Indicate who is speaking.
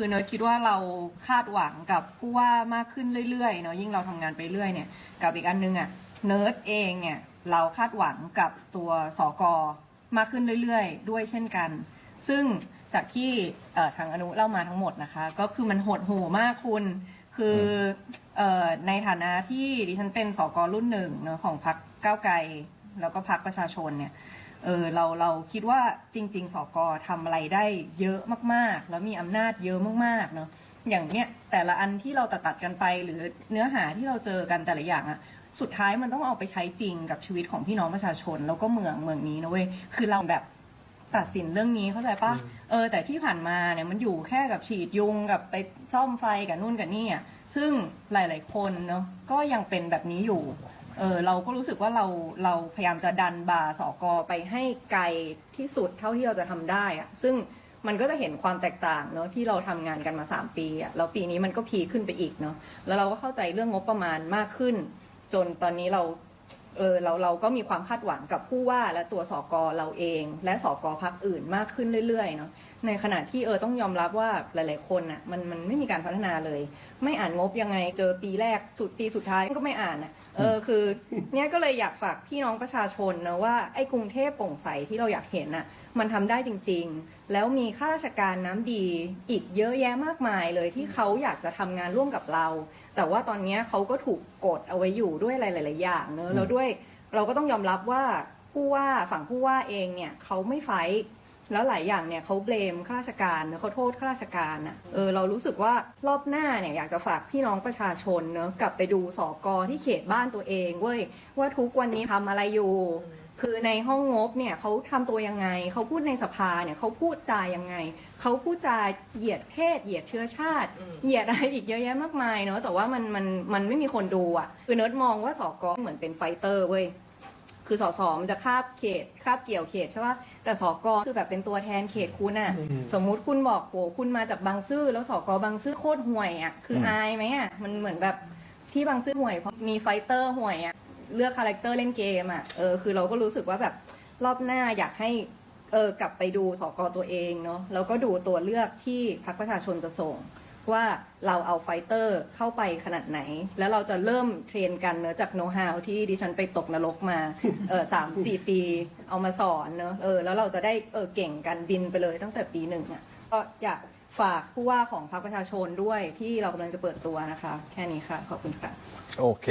Speaker 1: คือเนิร์ดคิดว่าเราคาดหวังกับผู้ว่ามากขึ้นเรื่อยๆเนาะยิ่งเราทำงานไปเรื่อยเนี่ย กับอีกอันนึงอะเนิร์ดเองเนี่ยเราคาดหวังกับตัวสกมากขึ้นเรื่อยๆ ด้วยเช่นกัน ซึ่งจากที่เอ่อทางอนุเล่ามาทั้งหมดนะคะ ก็คือมันหดหูมากคุณ คือเอ่อในฐานะที่ดิฉันเป็นสกรุ่นหนึ่งเนาะของพรรคก้าวไกล แล้วก็พรรคประชาชนเนี่ย เออเราเราคิดว่าจริง ๆสกทำอะไรได้เยอะมาก ๆ แล้วมีอำนาจเยอะมากๆเนาะอย่างเนี้ยแต่ละอันที่เราตัดตัดๆกันไป หรือเนื้อหาที่เราเจอกันแต่ละอย่างอะสุดท้ายมันต้องเอาไปใช้จริงกับชีวิตของพี่น้องประชาชน แล้วก็เมืองเมืองนี้นะเว้ยคือเราแบบ ตัดสินเรื่องนี้เข้าใจปะเออ แต่ที่ผ่านมาเนี่ยมันอยู่แค่กับฉีดยุงกับไปซ่อมไฟกับนู่นกับนี่อะซึ่งหลาย ๆ คนเนาะก็ยังเป็นแบบนี้อยู่ เออเราก็รู้สึกว่าเราเราพยายามจะดันบาสอกอไปให้ไกลที่สุดเท่าที่เราจะทำได้อะซึ่งมันก็จะเห็นความแตกต่างเนาะที่เราทำงานกันมา 3 ปีอะแล้วปีนี้มันก็พีขึ้นไปอีกเนาะแล้วเราก็เข้าใจเรื่องงบประมาณมากขึ้น จนตอนนี้เรา เออเราเราก็มีความคาดหวังกับผู้ว่าและตัวสอกอเราเอง และสอกอพักอื่นมากขึ้นเรื่อยๆเนาะในขณะที่เออต้องยอมรับว่าหลาย ๆ คนอะมันมันไม่มีการพัฒนาเลย ไม่อ่านงบยังไงเจอปีแรกสุดปีสุดท้ายก็ไม่อ่านอะเออคือเนี่ยก็เลยอยากฝากพี่น้องประชาชนนะว่าไอ้กรุงเทพโปร่งใสที่เราอยากเห็นน่ะมันทำได้จริง ๆ แล้วมีข้าราชการน้ำดีอีกเยอะแยะมากมายเลยที่เขาอยากจะทำงานร่วมกับเรา แต่ว่าตอนเนี้ยเขาก็ถูกกดเอาไว้อยู่ด้วยอะไรหลาย ๆ อย่างเนอะแล้วด้วยเราก็ต้องยอมรับว่าผู้ว่าฝั่งผู้ว่าเองเนี่ยเขาไม่ไฟท์แล้วหลายอย่างเนี่ยเขาเบลมข้าราชการเนอะเขาโทษข้าราชการอะเออเรารู้สึกว่ารอบหน้าเนี่ยอยากจะฝากพี่น้องประชาชนเนอะกลับไปดูสอกอที่เขตบ้านตัวเองเว้ยว่าทุกวันนี้ทำอะไรอยู่ คือในห้องงบเนี่ยเขาทำตัวยังไง เขาพูดในสภาเนี่ยเขาพูดจายังไง เขาพูดจาเหยียดเพศ เหยียดเชื้อชาติ เหยียดอะไรอีกเยอะแยะมากมายเนาะแต่ว่ามันมันมันไม่มีคนดูอะคือเนิร์ดมองว่าสอกอเหมือนเป็นไฟเตอร์เว้ยคือสสมันจะคาบเขตคาบเกี่ยวเขตใช่ปะแต่สกคือแบบเป็นตัวแทนเขตคุณอะสมมุติคุณบอกโหคุณมาจากบางซื่อแล้วสกบางซื่อโคตรห่วยอะคืออายไหมอะมันเหมือนแบบที่บางซื่อห่วยเพราะมีไฟเตอร์ห่วยอะ เลือกคาแรคเตอร์เล่นเกมอะเออคือเราก็รู้สึกว่าแบบรอบหน้าอยากให้เออกลับไปดูสกตัวเองเนาะแล้วก็ดูตัวเลือกที่พรรคประชาชนจะส่ง ว่าเราเอาไฟเตอร์เข้าไปขนาดไหน แล้วเราจะเริ่มเทรนกันเนอะจากโน้ตฮาวที่ดิฉันไปตกนรกมาเออสามสี่ปีเอามาสอนเนอะเออแล้วเราจะได้เออเก่งกันบินไปเลยตั้งแต่ปีหนึ่งอะก็อยากฝากผู้ว่าของพรรคประชาชนด้วยที่เรากำลังจะเปิดตัวนะคะ แค่นี้ค่ะ ขอบคุณค่ะ
Speaker 2: โอเค